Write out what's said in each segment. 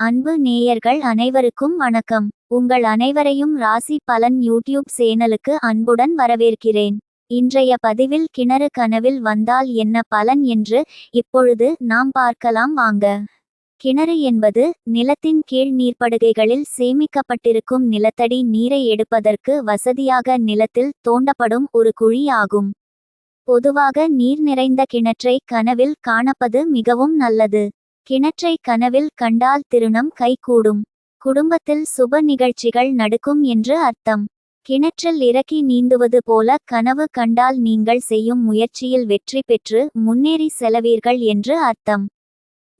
அன்பு நேயர்கள் அனைவருக்கும் வணக்கம். உங்கள் அனைவரையும் ராசி பலன் யூடியூப் சேனலுக்கு அன்புடன் வரவேற்கிறேன். இன்றைய பதிவில் கிணறு கனவில் வந்தால் என்ன பலன் என்று இப்பொழுது நாம் பார்க்கலாம் வாங்க. கிணறு என்பது நிலத்தின் கீழ் நீர்ப்படுகைகளில் சேமிக்கப்பட்டிருக்கும் நிலத்தடி நீரை எடுப்பதற்கு வசதியாக நிலத்தில் தோண்டப்படும் ஒரு குழி ஆகும். பொதுவாக நீர் நிறைந்த கிணற்றை கனவில் காணப்பது மிகவும் நல்லது. கிணற்றை கனவில் கண்டால் திருணம் கைகூடும். குடும்பத்தில் சுப நிகழ்ச்சிகள் நடக்கும் என்று அர்த்தம். கிணற்றில் இறக்கி நீந்துவது போல கனவு கண்டால் நீங்கள் செய்யும் முயற்சியில் வெற்றி பெற்று முன்னேறி செலவீர்கள் என்று அர்த்தம்.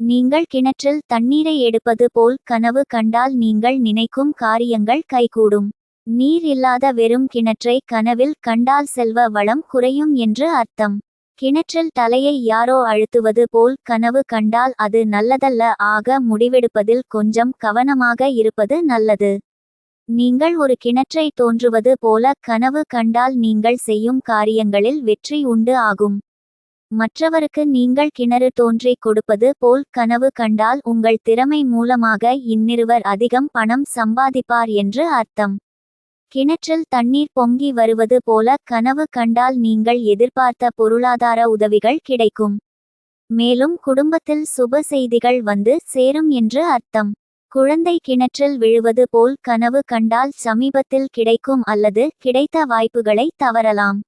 நீங்கள் கிணற்றில் தண்ணீரை எடுப்பது போல் கனவு கண்டால் நீங்கள் நினைக்கும் காரியங்கள் கைகூடும். நீர் இல்லாத வெறும் கிணற்றை கனவில் கண்டால் செல்வ வளம் குறையும் என்று அர்த்தம். கிணற்றில் தலையை யாரோ அழுத்துவது போல் கனவு கண்டால் அது நல்லதல்ல. ஆக முடிவெடுப்பதில் கொஞ்சம் கவனமாக இருப்பது நல்லது. நீங்கள் ஒரு கிணற்றை தோன்றுவது போல கனவு கண்டால் நீங்கள் செய்யும் காரியங்களில் வெற்றி உண்டு ஆகும். மற்றவருக்கு நீங்கள் கிணறு தோன்றி கொடுப்பது போல் கனவு கண்டால் உங்கள் திறமை மூலமாக இந்நிருவர் அதிகம் பணம் சம்பாதிப்பார் என்று அர்த்தம். கிணற்றில் தண்ணீர் பொங்கி வருவது போல கனவு கண்டால் நீங்கள் எதிர்பார்த்த பொருளாதார உதவிகள் கிடைக்கும். மேலும் குடும்பத்தில் சுப செய்திகள் வந்து சேரும் என்று அர்த்தம். குழந்தை கிணற்றில் விழுவது போல் கனவு கண்டால் சமீபத்தில் கிடைக்கும் அல்லது கிடைத்த வாய்ப்புகளை தவறலாம்.